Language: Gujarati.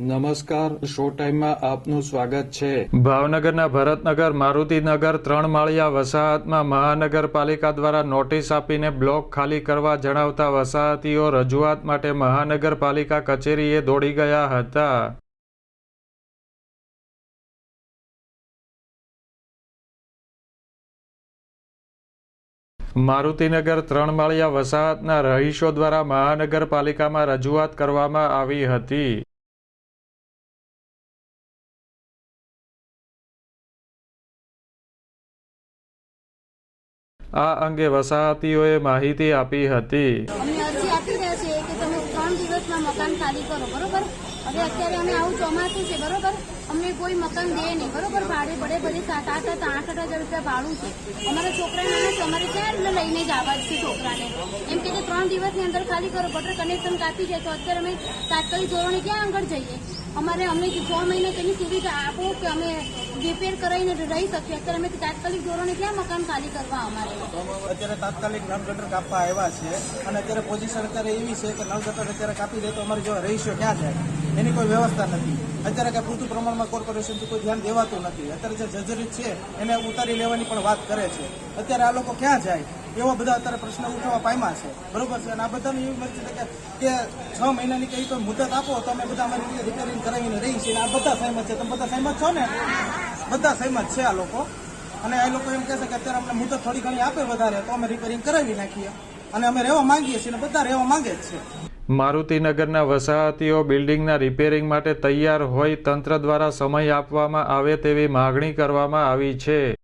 નમસ્કાર શો ટાઈમમાં આપનું સ્વાગત છે. ભાવનગરના ભરતનગર, મારુતિનગર ત્રણ માળિયા વસાહતમાં મહાનગરપાલિકા દ્વારા નોટિસ આપીને બ્લોક ખાલી કરવા જણાવતા વસાહતીઓ રજૂઆત માટે મહાનગરપાલિકા કચેરીએ દોડી ગયા હતા. મારુતિનગર ત્રણ માળિયા વસાહતના રહીશો દ્વારા મહાનગરપાલિકામાં રજૂઆત કરવામાં આવી હતી. આ અંગે વસાહતીઓએ માહિતી આપી હતી. મકાન ખાલી કરો, બરોબર? હવે અત્યારે અમે આવું ચોમાસું છે, બરોબર? અમને કોઈ મકાન દે નહીં, બરોબર? ભાડે પડે બધી સાત, આઠ આઠ આઠ હજાર રૂપિયા ભાડું છે. અમારા છોકરા નાના છે, અમારે ક્યાં લઈને જ આવવા છે છોકરાને? એમ કે ત્રણ દિવસની અંદર ખાલી કરો બટર કનેક્શન કાપી જાય તો અત્યારે અમે તાત્કાલિક ધોરણે ક્યાં આગળ જઈએ? અમારે અમને છ મહિના તેની સુવિધા આપો કે અમે રિપેર કરાવીને રહી શકીએ, અત્યારે અમે તાત્કાલિક ધોરણે ક્યાં મકાન ખાલી કરવા અમારે? અત્યારે તાત્કાલિક નળ ગટર કાપવા આવ્યા છે અને અત્યારે પોઝિશન અત્યારે એવી છે કે નળ ગટર અત્યારે કાપી દે તો અમારી જો રહીશો ક્યાં જાય? એની કોઈ વ્યવસ્થા નથી. અત્યારે કઈ પૂરતું પ્રમાણમાં કોર્પોરેશનથી કોઈ ધ્યાન દેવાતું નથી. અત્યારે જે જજરીત છે, એને ઉતારી લેવાની પણ વાત કરે છે. અત્યારે આ લોકો ક્યાં જાય? એવા બધા અત્યારે પ્રશ્ન ઉઠવા પામ્યા છે. બરોબર છે? અને આ બધાની એવી મરજી છે કે છ મહિનાની કઈ કોઈ મુદત આપો, તો અમે બધા અમારી રીતે રિપેરિંગ કરાવીને રહી છીએ. આ બધા સહેમત છે. તમે બધા સહેમત છો ને? બધા સહેમત છે આ લોકો. અને એ લોકો એમ કહે છે કે અત્યારે અમને મુદત થોડી ઘણી આપે વધારે, તો અમે રિપેરિંગ કરાવી નાખીએ. અને અમે રહેવા માંગીએ છીએ અને બધા રહેવા માંગે જ છે. મારુતિનગરના વસાહતીઓ બિલ્ડિંગના રિપેરિંગ માટે તૈયાર હોય તંત્ર દ્વારા સમય આપવામાં આવે તેવી માગણી કરવામાં આવી છે.